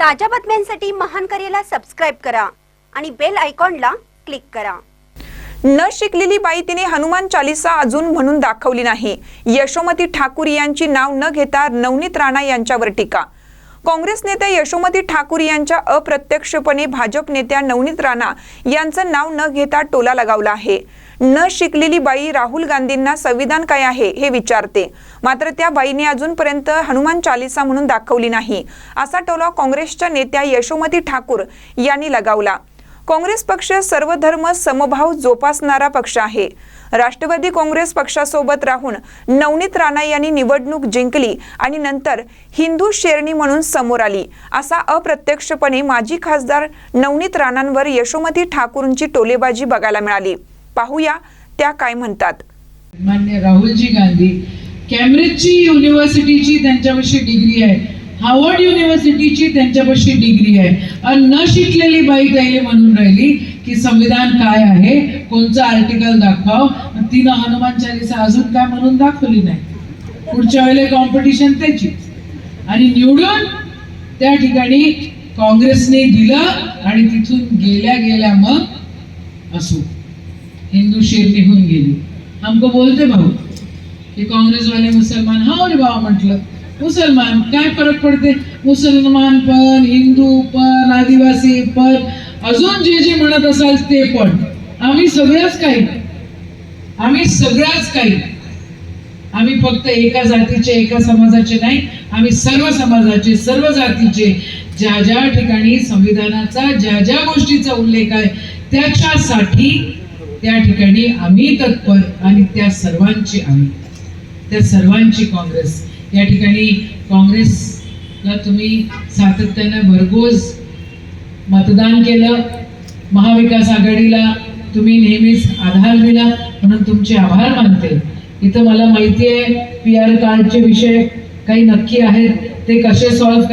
ताज्या बातम्यांसाठी महान करेला सबस्क्राईब करा आणि बेल आयकॉनला क्लिक करा. न शिकलेली बाई तिने हनुमान चालिसा अजून म्हणून दाखवली नाही. यशोमती ठाकूर यांची नाव न घेता नवनीत राणा यांच्यावर टीका. काँग्रेस नेत्या यशोमती ठाकूर यांच्या अप्रत्यक्षपणे भाजप नेत्या नवनीत राणा यांचं नाव न घेता टोला लगावला आहे. न शिकलेली बाई राहुल गांधींना संविधान काय आहे हे विचारते. मात्र त्या बाईने अजूनपर्यंत हनुमान चालिसा म्हणून दाखवली नाही. असा टोला काँग्रेसच्या नेत्या यशोमती ठाकूर यांनी लगावला. काँग्रेस पक्ष सर्वधर्म समभाव जोपासणारा पक्ष आहे. राष्ट्रवादी काँग्रेस पक्षासोबत राहून नवनीत राणा यांनी निवडणूक जिंकली आणि नंतर हिंदू शेरणी म्हणून समोर आली असा अप्रत्यक्षपणे माजी खासदार नवनीत राणांवर यशोमती ठाकूरची टोलेबाजी बघायला मिळाली. पाहूया त्या काय म्हणतात. मान्य राहुलजी गांधी कॅम्ब्रिजची युनिव्हर्सिटीची त्यांच्याविषयी डिग्री आहे. हार्वर्ड युनिव्हर्सिटीची त्यांच्यापाशी डिग्री आहे. आणि न शिकलेली बाई त्याला म्हणून राहिली की संविधान काय आहे? कोणचं आर्टिकल दाखव तिनं हनुमान चालिसा अजून काय म्हणून दाखवली नाही. पुढच्या वेळेला कॉम्पिटिशन त्याचीच आणि निवडून त्या ठिकाणी काँग्रेसने दिलं आणि तिथून गेल्या गेल्या मग असो. हिंदू शेर निघून गेली. हमको बोलते भाऊ की काँग्रेस वाले मुसलमान हा रे बाबा म्हटलं. मुसलमान काय फरक पडते? मुसलमान पण हिंदू पण आदिवासी पण. अजून जे जे म्हणत असाल ते पण. आम्ही सगळ्याच काही. आम्ही सगळ्याच काही. आम्ही फक्त एका जातीचे एका समाजाचे नाही आम्ही सर्व समाजाचे सर्व जातीचे ज्या ज्या ठिकाणी संविधानाचा ज्या ज्या गोष्टीचा उल्लेख आहे त्याच्यासाठी त्या ठिकाणी आम्ही तत्पर आणि त्या सर्वांची आम्ही. त्या सर्वांची काँग्रेस. या ठिकाणी काँग्रेसला तुम्ही सातत्यानं भरघोस मतदान केलं. महाविकास आघाडीला तुम्ही नेहमीच आधार दिला. म्हणून तुमचे आभार मानते. इथं मला माहिती आहे पी आर कार्डचे विषय काही नक्की आहेत. ते कसे सॉल्व्ह